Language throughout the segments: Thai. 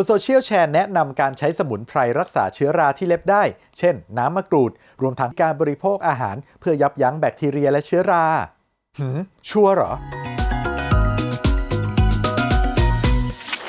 บนโซเชียลแชร์แนะนำการใช้สมุนไพรรักษาเชื้อราที่เล็บได้ เช่น น้ำมะกรูด รวมทั้งการบริโภคอาหาร เพื่อยับยั้งแบคทีเรียและเชื้อราหืมชัวร์เหรอ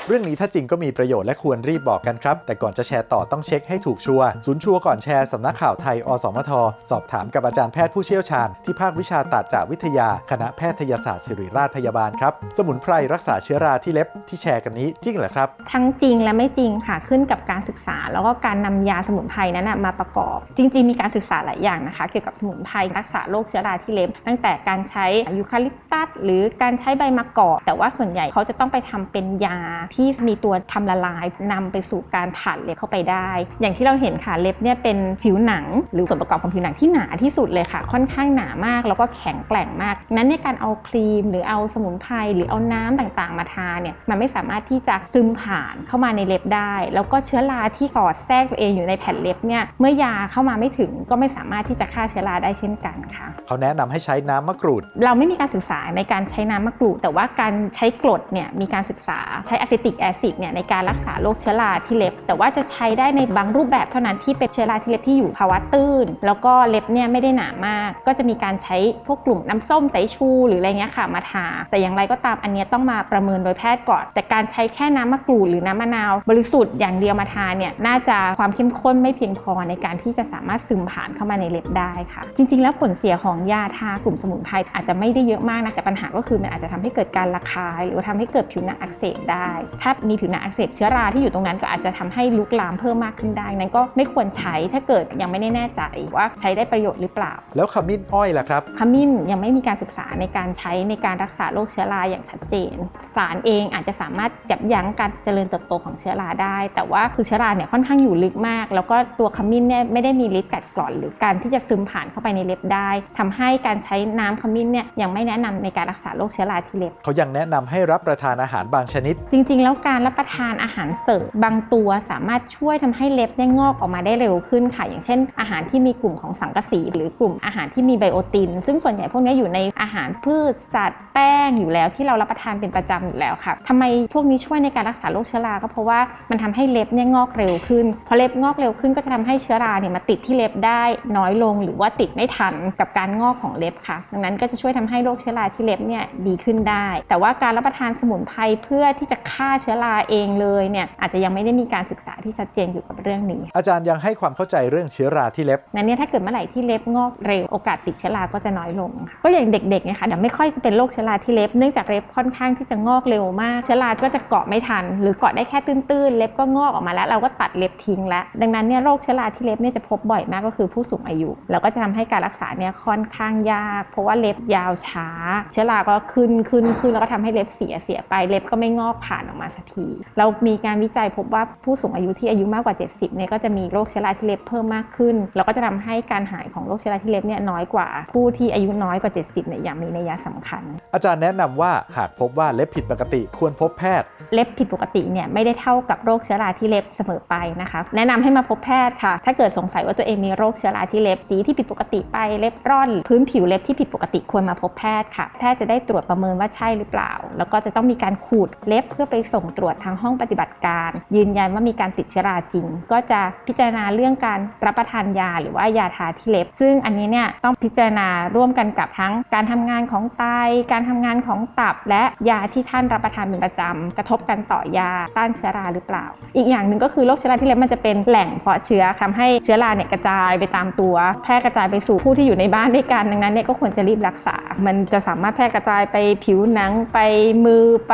เรื่องนี้ถ้าจริงก็มีประโยชน์และควรรีบบอกกันครับ แต่ก่อนจะแชร์ต่อต้องเช็คให้ถูกชัวร์ศูนย์ชัวร์ก่อนแชร์สำนักข่าวไทย อสมท สอบถามกับอาจารย์แพทย์ผู้เชี่ยวชาญ ที่ภาควิชาตัดจาวิทยา คณะแพทยศาสตร์ศิริราชพยาบาลครับ สมุนไพรรักษาเชื้อราที่เล็บที่แชร์กันนี้จริงเหรอครับ ทั้งจริงและไม่จริงค่ะขึ้นกับการศึกษา แล้วก็การนำยาสมุนไพรนั้นนะมาประกอบ จริง ๆ มีการศึกษาหลายอย่างนะคะ เกี่ยวกับสมุนไพรรักษาโรคเชื้อราที่เล็บ ตั้งแต่การใช้ยูคาลิปตัสหรือการใช้ใบมะกอกแต่ว่าส่วนใหญ่เขาจะต้องไปทำเป็นยาทมีตัวทำละลายนำไปสู่การผ่านเล็บเข้าไปได้ อย่างที่เราเห็นค่ะเล็บเนี่ยเป็นผิวหนัง หรือส่วนประกอบของผิวหนังที่หนาที่สุดเลยค่ะ ค่อนข้างหนามากแล้วก็แข็งแกร่งมาก นั้นในยการเอาครีม หรือเอาสมุนไพรหรือเอาน้ำต่างๆ มาทาเนี่ยมันไม่สามารถที่จะซึมผ่านเข้ามาในเล็บได้ แล้วก็เชื้อราที่สอดแทรกตัวเองอยู่ในแผ่นเล็บเนี่ยเมื่อยาเข้ามาไม่ถึงก็ไม่สามารถที่จะฆ่าเชื้อราได้เช่นกันค่ะเขาแนะนำให้ใช้น้ำมะกรูด เราไม่มีการศึกษาในการใช้น้ำมะกรูด แต่ว่าการใช้กรดเนี่ยมีการศึกษาใช้อะซิติกแอซิดเนี่ยในการรักษาโรคเชื้อราที่เล็บ แต่ว่าจะใช้ได้ในบางรูปแบบเท่านั้นที่เป็นเชื้อราที่เล็บที่อยู่ภาวะตื้น แล้วก็เล็บเนี่ยไม่ได้หนามาก ก็จะมีการใช้พวกกลุ่มน้ำส้มสายชูหรืออะไรเงี้ยค่ะมาทา แต่อย่างไรก็ตามอันนี้ต้องมาประเมินโดยแพทย์ก่อน แต่การใช้แค่น้ำมะกรูดหรือน้ำมะนาว บริสุทธิ์อย่างเดียวมาทาเนี่ยน่าจะความเข้มข้นไม่เพียงพอในการที่จะสามารถซึมผ่านเข้ามาในเล็บได้ค่ะ จริง ๆ แล้วผลเสียของยาทากลุ่มสมุนไพรอาจจะไม่ได้เยอะมากนะแต่ปัญหาก็คือมันอาจจะทำให้เกิดการระคาย หรือว่าทำให้เกิดผิวหนังอักเสบได้ถ้ามีผิวหนังอักเสบเชื้อราที่อยู่ตรงนั้นก็อาจจะทำให้ลุกลามเพิ่มมากขึ้นได้ นั้นก็ไม่ควรใช้ถ้าเกิดยังไม่ได้แน่ใจว่าใช้ได้ประโยชน์หรือเปล่า แล้วขมิ้นอ้อยล่ะครับ ขมิ้นยังไม่มีการศึกษาในการใช้ในการรักษาโรคเชื้อราอย่างชัดเจน สารเองอาจจะสามารถยับยั้งการเจริญเติบโตของเชื้อราได้ แต่ว่าคือเชื้อราเนี่ยค่อนข้างอยู่ลึกมาก แล้วก็ตัวขมิ้นเนี่ยไม่ได้มีฤทธิ์กัดกร่อน หรือการที่จะซึมผ่านเข้าไปในเล็บได้ทำให้การใช้น้ำขมิ้นเนี่ยยังไม่แนะนำในการรักษาโรคเชื้อราที่เล็บเขายังแนะนำให้รับประทานอาหารบางชนิด จริงๆแล้วล้วการรับประทานอาหารเสริมบางตัวสามารถช่วยทำให้เล็บเนี่งอกออกมาได้เร็วขึ้นค่ะ อย่างเช่น อาหารที่มีกลุ่มของสังกะสี หรือกลุ่มอาหารที่มีไบโอติน ซึ่งส่วนใหญ่พวกนี้อยู่ในอาหารพืชสัตว์แป้งอยู่แล้วที่เรารับประทานเป็นประจำอยู่แล้วค่ะทำไมพวกนี้ช่วยในการรักษาโรคเชื้อราก็เพราะว่ามันทำให้เล็บเนี่ยงอกเร็วขึ้นพอเล็บงอกเร็วขึ้นก็จะทำให้เชื้อราเนี่ยมาติดที่เล็บได้น้อยลง หรือว่าติดไม่ทันกับการงอกของเล็บค่ะ ดังนั้นก็จะช่วยทำให้โรคเชื้อราที่เล็บเนี่ยดีขึ้นได้ แต่ว่าการรับประทานสมุนไพรเพื่อที่จะฆ่าเชื้อราเองเลยเนี่ยอาจจะยังไม่ได้มีการศึกษาที่ชัดเจนเกี่ยวกับเรื่องนี้ อาจารย์ยังให้ความเข้าใจเรื่องเชื้อราที่เล็บนั้นเนี่ยถ้าเกิดเมื่อไหร่ที่เล็บงอกเร็วโอกาสติดเชื้อราก็จะน้อยลงค่ะก็อย่างเด็กๆเนี่ยค่ะเดี๋ยวไม่ค่อยจะเป็นโรคเชื้อราที่เล็บเนื่องจากเล็บค่อนข้างที่จะงอกเร็วมาก เชื้อราก็จะเกาะไม่ทัน หรือเกาะได้แค่ตื้นๆเล็บก็งอกออกมาแล้ว เราก็ตัดเล็บทิ้งแล้วดังนั้นเนี่ยโรคเชื้อราที่เล็บเนี่ยจะพบบ่อยมากก็คือผู้สูงอายุแล้วก็จะทำให้การรักษาเนี่ยค่อนข้างยาก เพราะว่าเล็บยาวช้า เชื้อราก็ขึ้นขึ้นขึ้นแล้วก็ทำให้เล็บเสียเสียไปเล็บก็ไม่งอกผ่านออกมาสักที เรามีการวิจัยพบว่าผู้สูงอายุที่อายุมากกว่า 70เนี่ยก็จะมีโรคเชื้อราที่เล็บเพิ่มมากขึ้น แล้วก็จะทำให้การหายของโรคเชื้อราที่เล็บเนี่ยน้อยกว่า ผู้ที่อายุน้อยกว่า 70เนี่ยอย่างมีนัยสำคัญ อาจารย์แนะนำว่าหากพบว่าเล็บผิดปกติควรพบแพทย์ เล็บผิดปกติเนี่ยไม่ได้เท่ากับโรคเชื้อราที่เล็บเสมอไปนะคะแนะนำให้มาพบแพทย์ค่ะ ถ้าเกิดสงสัยว่าตัวเองมีโรคเชื้อราที่เล็บสีที่ผิดปกติไปเล็บร่อนพื้นผิวเล็บที่ผิดปกติควรมาพบแพทย์ค่ะ แพทย์จะได้ตรวจประเมินว่าใช่หรือเปล่า แล้วก็จะต้องมีการขูดเล็บเพื่อไปส่งตรวจทางห้องปฏิบัติการ ยืนยันว่ามีการติดเชื้อราจริง ก็จะพิจารณาเรื่องการรับประทานยาหรือว่ายาทาที่เล็บ ซึ่งอันนี้เนี่ยต้องพิจารณาร่วมกันกับทั้งการทำงานของไต การทำงานของตับ และยาที่ท่านรับประทานเป็นประจำกระทบกันต่อยาต้านเชื้อราหรือเปล่า อีกอย่างหนึ่งก็คือโรคเชื้อราที่เล็บมันจะเป็นแหล่งเพาะเชื้อทำให้เชื้อราเนี่ยกระจายไปตามตัว แพร่กระจายไปสู่ผู้ที่อยู่ในบ้านด้วยกันดังนั้นเนี่ยก็ควรจะรีบรักษา มันจะสามารถแพร่กระจายไปผิวหนังไปมือไป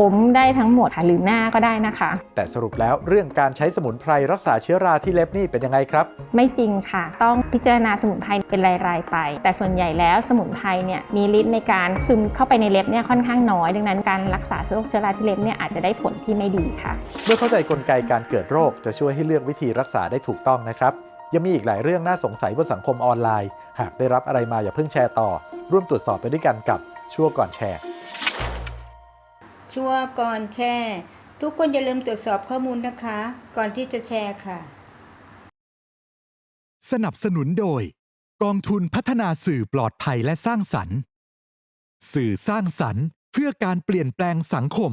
ผมได้ทั้งหมดค่ะหรือหน้าก็ได้นะคะ แต่สรุปแล้วเรื่องการใช้สมุนไพรรักษาเชื้อราที่เล็บนี่เป็นยังไงครับ ไม่จริงค่ะ ต้องพิจารณาสมุนไพรเป็นรายๆไป แต่ส่วนใหญ่แล้วสมุนไพรเนี่ยมีฤทธิ์ในการซึมเข้าไปในเล็บเนี่ยค่อนข้างน้อย ดังนั้นการรักษาโรคเชื้อราที่เล็บเนี่ยอาจจะได้ผลที่ไม่ดีค่ะ เมื่อเข้าใจกลไกการเกิดโรคจะช่วยให้เลือกวิธีรักษาได้ถูกต้องนะครับยังมีอีกหลายเรื่องน่าสงสัยบนสังคมออนไลน์ หากได้รับอะไรมาอย่าเพิ่งแชร์ต่อ ร่วมตรวจสอบไปด้วยกันกับชั่วก่อนแชร์ ชั่วก่อนแชร์ ทุกคนอย่าลืมตรวจสอบข้อมูลนะคะ ก่อนที่จะแชร์ค่ะ สนับสนุนโดย กองทุนพัฒนาสื่อปลอดภัยและสร้างสรรค์ สื่อสร้างสรรค์เพื่อการเปลี่ยนแปลงสังคม